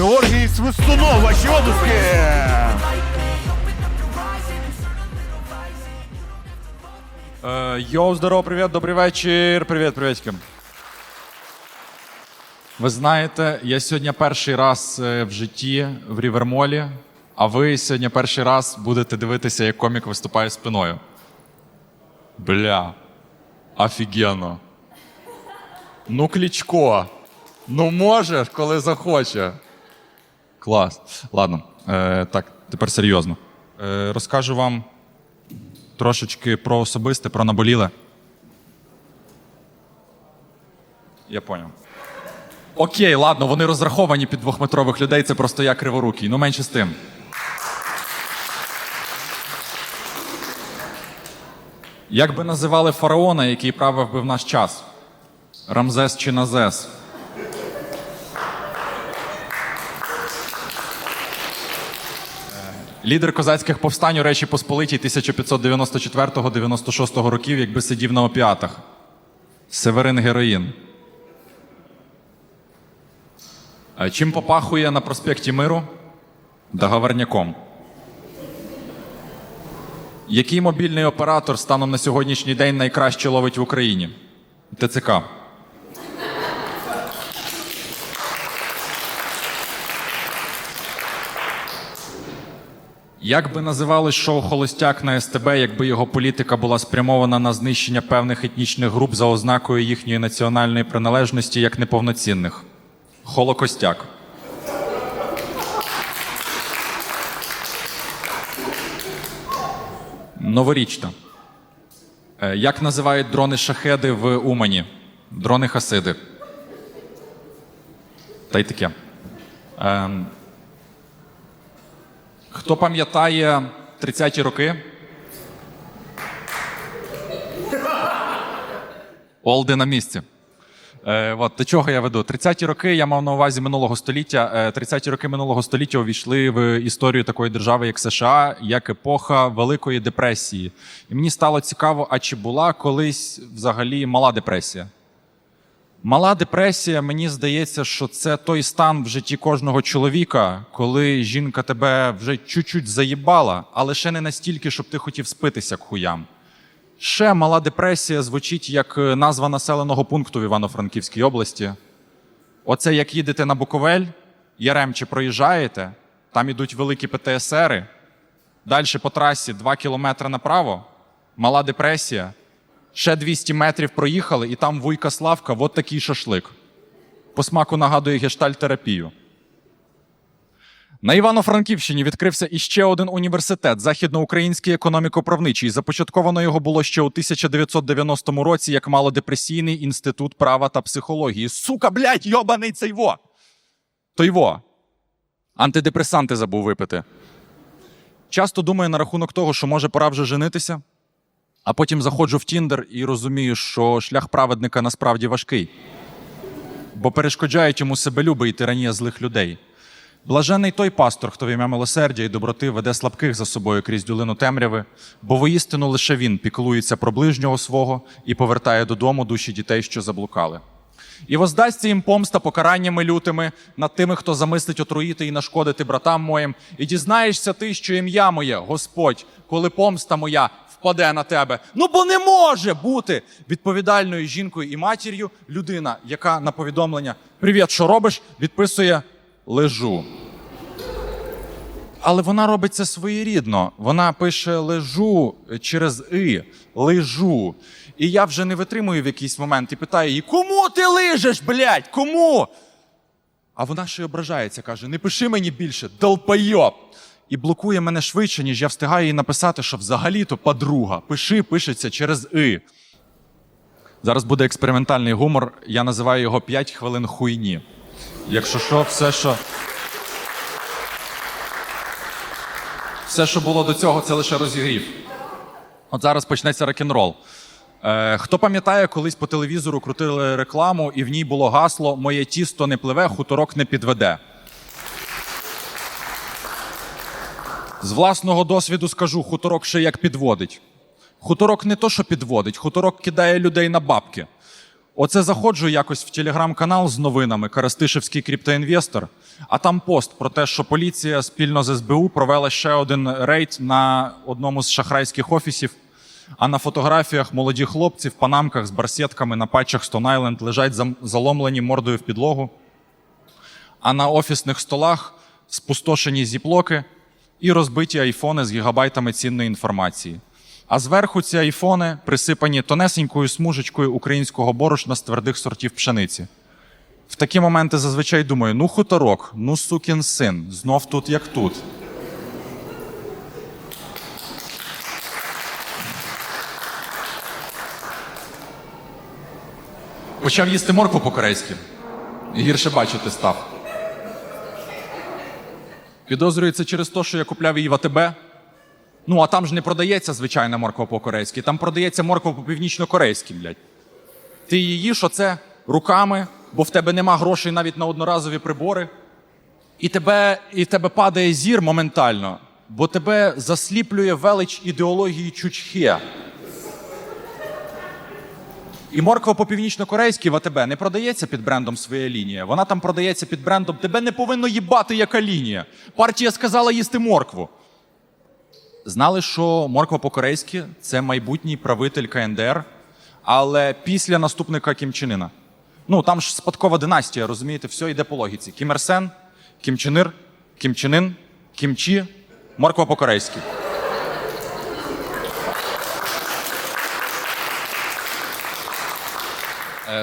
Георгій Свистунов, ваші обласки! Е, Йоу, здорово, привіт, добрий вечір. Привіт, привітки. Ви знаєте, я сьогодні перший раз е, в житті в Рівермолі, а ви сьогодні перший раз будете дивитися, як комік виступає спиною. Бля, офігенно. Ну, Клічко. Ну можеш, коли захоче. Клас. Ладно, е, так, тепер серйозно. Е, розкажу вам трошечки про особисте, про наболіле. Я поняв. Окей, ладно, вони розраховані під двохметрових людей, це просто я криворукий. Ну менше з тим. Як би називали фараона, який правив би в наш час? Рамзес чи Назес? Лідер козацьких повстань у Речі Посполитій 1594-96 років, якби сидів на опіатах. Северин Героїн. Е, Чим попахує на проспекті Миру? Договорняком. Який мобільний оператор станом на сьогоднішній день найкраще ловить в Україні? ТЦК. Як би називалось шоу Холостяк на СТБ, якби його політика була спрямована на знищення певних етнічних груп за ознакою їхньої національної приналежності як неповноцінних? Холокостяк. Новорічна. Е, Як називають дрони шахеди в Умані? Дрони Хасиди. Та й таке. Хто пам'ятає 30-ті роки? Олди на місці. Е, от, до чого я веду? 30-ті роки я мав на увазі минулого століття. Е, 30-ті роки минулого століття увійшли в історію такої держави, як США, як епоха Великої депресії. І мені стало цікаво, а чи була колись взагалі мала депресія? Мала депресія, мені здається, що це той стан в житті кожного чоловіка, коли жінка тебе вже чуть-чуть заїбала, але ще не настільки, щоб ти хотів спитися к хуям. Ще мала депресія звучить як е, назва населеного пункту в Івано-Франківській області. Оце як їдете на Буковель, Яремче проїжджаєте, там ідуть великі ПТСРи, далі по трасі 2 кілометри направо, мала депресія. Ще 200 метрів проїхали, і там вуйка Славка, от такий шашлик. По смаку нагадує гештальтерапію. На Івано-Франківщині відкрився іще один університет Західноукраїнський економіко-правничий. Започатковано його було ще у 1990 році як малодепресійний інститут права та психології. Сука, блядь, йобаний цей во! Той во. Антидепресанти забув випити. Часто думаю на рахунок того, що може пора вже женитися. А потім заходжу в Тіндер і розумію, що шлях праведника насправді важкий, бо перешкоджають йому себелюби і тиранія злих людей. Блажений той пастор, хто в ім'я милосердя і доброти веде слабких за собою крізь дюлину темряви, бо воістину лише він піклується про ближнього свого і повертає додому душі дітей, що заблукали. І воздасться їм помста покараннями лютими над тими, хто замислить отруїти і нашкодити братам моїм. І дізнаєшся ти, що ім'я моє, Господь, коли помста моя впаде на тебе. Ну бо не може бути відповідальною жінкою і матір'ю людина, яка на повідомлення Привіт, що робиш? відписує лежу. Але вона робить це своєрідно. Вона пише лежу через и, лежу. І я вже не витримую в якийсь момент і питаю її: кому ти лижеш, блядь? Кому? А вона ще й ображається, каже: не пиши мені більше, долпайоб. І блокує мене швидше, ніж я встигаю їй написати, що взагалі-то подруга. Пиши, пишеться через и. Зараз буде експериментальний гумор. Я називаю його 5 хвилин хуйні. Якщо що, все, що. Все, що було до цього, це лише розігрів. От зараз почнеться рок-н-рол. Е, хто пам'ятає, колись по телевізору крутили рекламу, і в ній було гасло Моє тісто не пливе, хуторок не підведе. З власного досвіду скажу, хуторок ще як підводить. Хуторок не то, що підводить, хуторок кидає людей на бабки. Оце заходжу якось в телеграм-канал з новинами Карастишевський криптоінвестор, а там пост про те, що поліція спільно з СБУ провела ще один рейд на одному з шахрайських офісів. А на фотографіях молоді хлопці в панамках з барсетками на патчах Island лежать заломлені мордою в підлогу. А на офісних столах спустошені зіплоки і розбиті айфони з гігабайтами цінної інформації. А зверху ці айфони присипані тонесенькою смужечкою українського борошна з твердих сортів пшениці. В такі моменти зазвичай думаю: ну хуторок, ну сукін син, знов тут як тут. Почав їсти моркву по-корейськи. Гірше бачити став. Підозрюється через те, що я купляв її в АТБ. Ну, а там ж не продається звичайна морква по-корейськи, там продається морква по-північно-корейськи, блядь. Ти її їш оце руками, бо в тебе нема грошей навіть на одноразові прибори. І тебе, і тебе падає зір моментально, бо тебе засліплює велич ідеології чучхе. І морква по північно-корейськи в АТБ не продається під брендом своя лінія. Вона там продається під брендом тебе не повинно їбати яка лінія. Партія сказала їсти моркву. Знали, що морква по-корейськи це майбутній правитель КНДР, але після наступника Кім Чен Іна. Ну там ж спадкова династія, розумієте, все йде по логіці. Кім Ір Сен, Кім Чен Ір, Кім Чен Ін, Кім Чі, морква по-корейськи.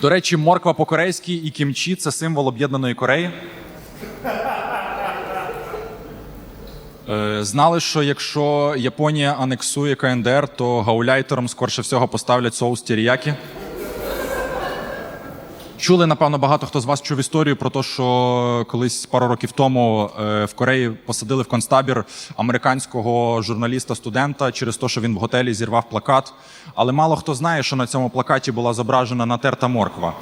До речі, морква по-корейськи і кімчі це символ об'єднаної Кореї. Е, Знали, що якщо Японія анексує КНДР, то гауляйтером скорше всього поставлять соус теріякі. Чули, напевно, багато хто з вас чув історію про те, що колись пару років тому е, в Кореї посадили в концтабір американського журналіста-студента через те, що він в готелі зірвав плакат. Але мало хто знає, що на цьому плакаті була зображена натерта морква.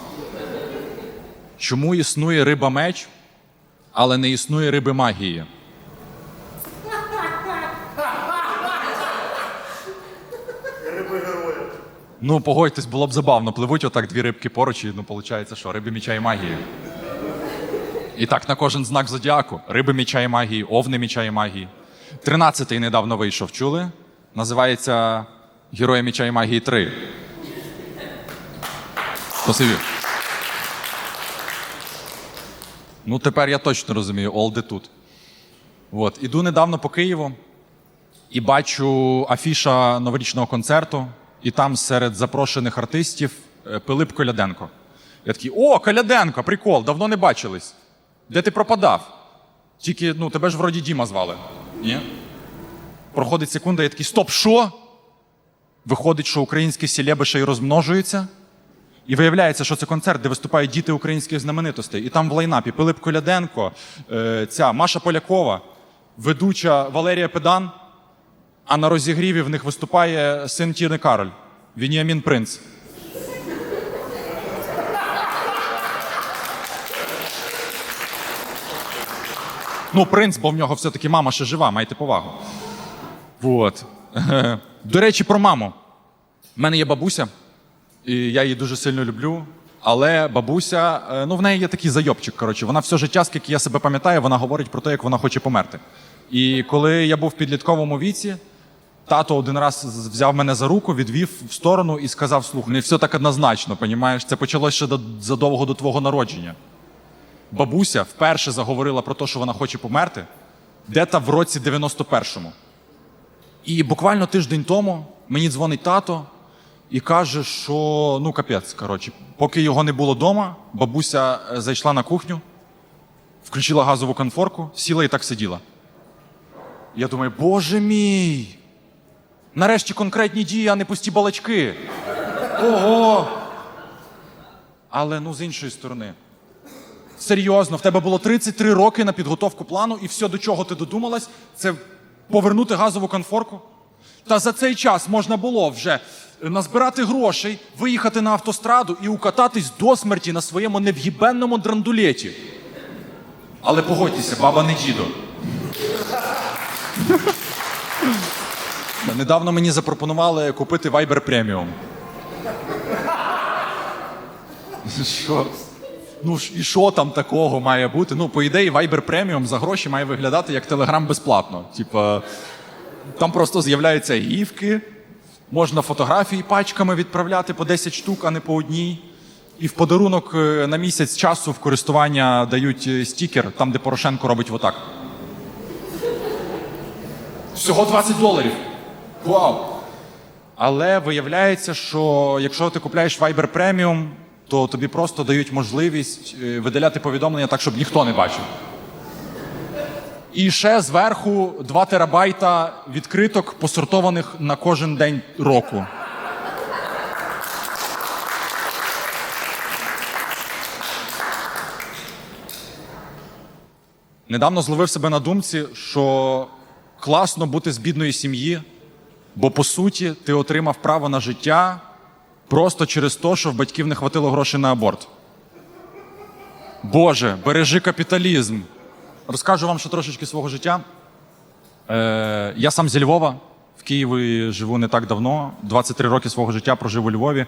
Чому існує риба меч, але не існує риби магії? Ну, погодьтесь, було б забавно. Пливуть отак дві рибки поруч, і ну, виходить, що риби міча і магії. І так на кожен знак зодіаку. Риби міча і магії, овни міча і магії. Тринадцятий недавно вийшов, чули? Називається Герої міча і магії 3. Спасибі. Ну, тепер я точно розумію, Олди тут. От. Іду недавно по Києву і бачу афіша новорічного концерту, і там серед запрошених артистів е, Пилип Коляденко. Я такий: о, Коляденко, прикол, давно не бачились. Де ти пропадав? Тільки, ну, тебе ж вроді Діма звали. Ні? Проходить секунда, я такий, стоп, що? Виходить, що українські селеби ще й розмножуються. І виявляється, що це концерт, де виступають діти українських знаменитостей. І там в лайнапі Пилип Коляденко, е, ця Маша Полякова, ведуча Валерія Педан, а на розігріві в них виступає син Тіни Кароль, Вініамін Принц. Ну, принц, бо в нього все-таки мама ще жива, майте повагу. Вот. Е, До речі, про маму. У мене є бабуся, і я її дуже сильно люблю. Але бабуся, е, ну в неї є такий зайобчик. Коротше, вона все життя, скільки я себе пам'ятаю, вона говорить про те, як вона хоче померти. І коли я був в підлітковому віці, тато один раз взяв мене за руку, відвів в сторону і сказав: слухай, не все так однозначно, понімаєш? Це почалося ще до- задовго до твого народження. Бабуся вперше заговорила про те, що вона хоче померти, де-то в році 91-му. І буквально тиждень тому мені дзвонить тато і каже, що ну капець, коротше, поки його не було вдома, бабуся е, зайшла на кухню, включила газову конфорку, сіла і так сиділа. Я думаю, боже мій! Нарешті конкретні дії, а не пусті балачки. Ого! Але ну з іншої сторони. Серйозно, в тебе було 33 роки на підготовку плану, і все, до чого ти додумалась, це повернути газову конфорку. Та за цей час можна було вже назбирати грошей, виїхати на автостраду і укататись до смерті на своєму нев'їбенному драндулеті. Але погодьтеся, баба не дідо. Недавно мені запропонували купити Viber Premium. Що? Ну і що там такого має бути? Ну, по ідеї, Viber Premium за гроші має виглядати як Telegram безплатно. Типа, там просто з'являються гівки, можна фотографії пачками відправляти по 10 штук, а не по одній. І в подарунок е, на місяць часу в користування дають е, стікер, там, де Порошенко робить отак. Всього 20 доларів. Вау! Але виявляється, що якщо ти купляєш Viber Premium, то тобі просто дають можливість е, видаляти повідомлення так, щоб ніхто не бачив. І ще зверху 2 терабайта відкриток, посортованих на кожен день року. Недавно зловив себе на думці, що класно бути з бідної сім'ї, бо по суті ти отримав право на життя просто через те, що в батьків не хватило грошей на аборт. Боже, бережи капіталізм. Розкажу вам ще трошечки свого життя. Е, я сам зі Львова, в Києві живу не так давно. 23 роки свого життя прожив у Львові.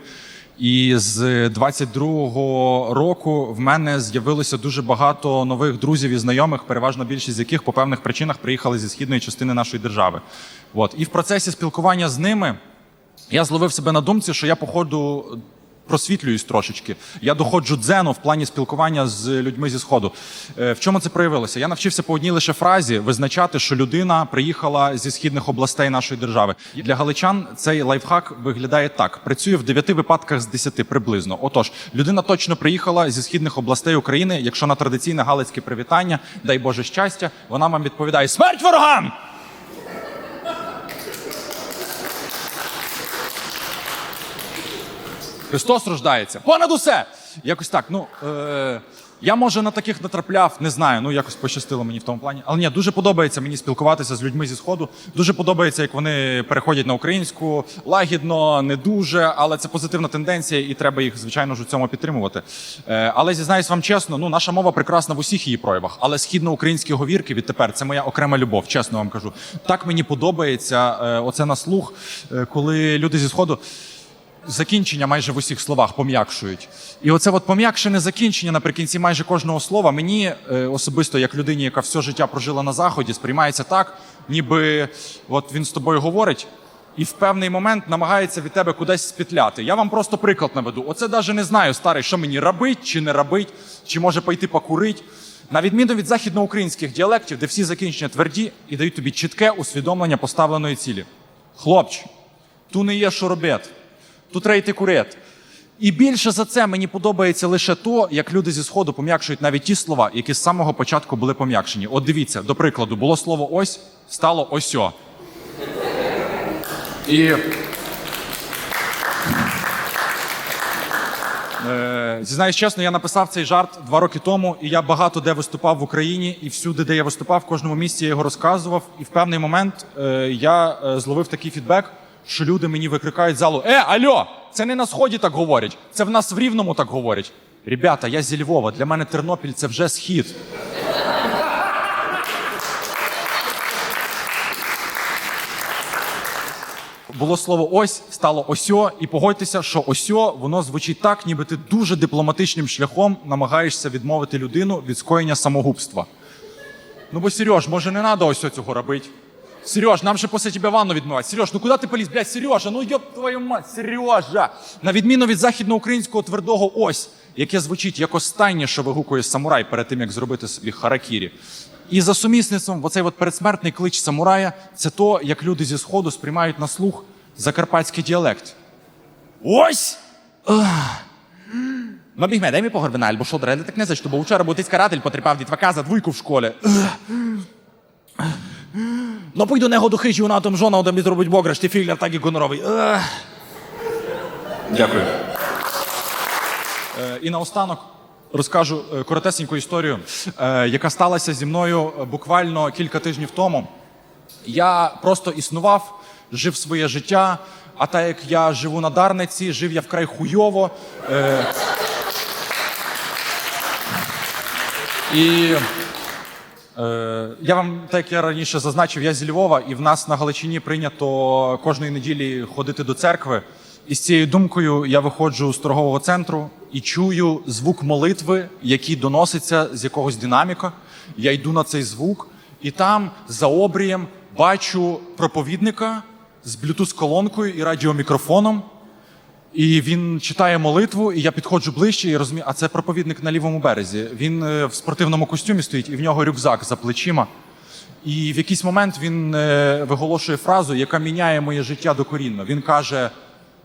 І з 22-го року в мене з'явилося дуже багато нових друзів і знайомих, переважно більшість з яких по певних причинах приїхали зі східної частини нашої держави. От. І в процесі спілкування з ними я зловив себе на думці, що я, походу, просвітлююсь трошечки. Я доходжу дзену в плані спілкування з людьми зі сходу. Е, В чому це проявилося? Я навчився по одній лише фразі визначати, що людина приїхала зі східних областей нашої держави. Для галичан цей лайфхак виглядає так: працює в 9 випадках з 10 приблизно. Отож, людина точно приїхала зі східних областей України. Якщо на традиційне галицьке привітання, дай Боже щастя, вона вам відповідає смерть ворогам! Христос рождається. Понад усе! Якось так. Ну, е, я може на таких натрапляв, не знаю, ну якось пощастило мені в тому плані. Але ні, дуже подобається мені спілкуватися з людьми зі Сходу. Дуже подобається, як вони переходять на українську. Лагідно, не дуже, але це позитивна тенденція, і треба їх, звичайно ж, у цьому підтримувати. Е, але зізнаюсь вам чесно, ну наша мова прекрасна в усіх її проявах. Але східноукраїнські говірки відтепер це моя окрема любов, чесно вам кажу. Так мені подобається е, оце на слух, е, коли люди зі Сходу закінчення майже в усіх словах пом'якшують. І оце от пом'якшене закінчення наприкінці майже кожного слова мені е, особисто, як людині, яка все життя прожила на заході, сприймається так, ніби от він з тобою говорить. І в певний момент намагається від тебе кудись спетляти. Я вам просто приклад наведу. Оце навіть не знаю, старий, що мені робить чи не робить, чи може пойти покурить. На відміну від західноукраїнських діалектів, де всі закінчення тверді і дають тобі чітке усвідомлення поставленої цілі. Хлопче, ту не є що робити. Тут треба курити. І більше за це мені подобається лише то, як люди зі сходу пом'якшують навіть ті слова, які з самого початку були пом'якшені. От дивіться, до прикладу, було слово ось, стало осьо. І Е, Зізнаюсь чесно, я написав цей жарт два роки тому, і я багато де виступав в Україні, і всюди, де я виступав, в кожному місці я його розказував. І в певний момент е, я е, зловив такий фідбек, що люди мені викрикають залу: Е, альо, це не на сході так говорять, це в нас в рівному так говорять. Ребята, я зі Львова, для мене Тернопіль це вже схід. Було слово ось, стало осьо, і погодьтеся, що осьо воно звучить так, ніби ти дуже дипломатичним шляхом намагаєшся відмовити людину від скоєння самогубства. Ну бо Сереж, може не треба ось цього робити. Сереж, нам же після тебе ванну відмивати. Сереж, ну куди ти поліз? Блядь, Сережа, ну йоп твою мать, Сережа. На відміну від західноукраїнського твердого ось, яке звучить як останнє, що вигукує самурай перед тим, як зробити собі харакірі. І за сумісництвом, оцей от передсмертний клич самурая це то, як люди зі сходу сприймають на слух закарпатський діалект. Ось! Ну, бігме, дай мені погорбина, або що, дрели так не за що, бо вчора бутиць каратель потріпав дітвака за двойку в школі. Ну, пойду не году хижі на том жона, одам зробить бограш, ти фіглер так і гоноровий. Дякую. Е, І наостанок розкажу е, коротесеньку історію, е, яка сталася зі мною е, буквально кілька тижнів тому. Я просто існував, жив своє життя. А так як я живу на Дарниці, жив я вкрай хуйово. Е, і я вам, так як я раніше зазначив, я зі Львова, і в нас на Галичині прийнято кожної неділі ходити до церкви. І з цією думкою я виходжу з торгового центру і чую звук молитви, який доноситься з якогось динаміка. Я йду на цей звук, і там за обрієм бачу проповідника з блютуз-колонкою і радіомікрофоном. І він читає молитву, і я підходжу ближче і розумію, а це проповідник на лівому березі. Він е, в спортивному костюмі стоїть, і в нього рюкзак за плечима. І в якийсь момент він е, виголошує фразу, яка міняє моє життя докорінно. Він каже: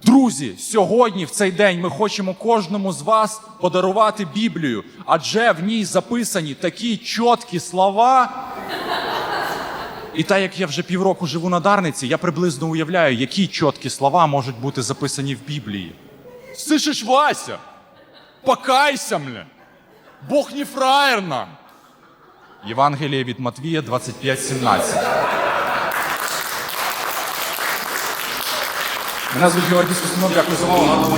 Друзі, сьогодні, в цей день, ми хочемо кожному з вас подарувати Біблію, адже в ній записані такі чіткі слова. І так як я вже півроку живу на Дарниці, я приблизно уявляю, які чіткі слова можуть бути записані в Біблії. Слышиш, Вася? Покайся, мля! Бог не фраєр нам! Євангеліє від Матвія 25.17. Мене звуть Георгій Свистунов, дякую за увагу.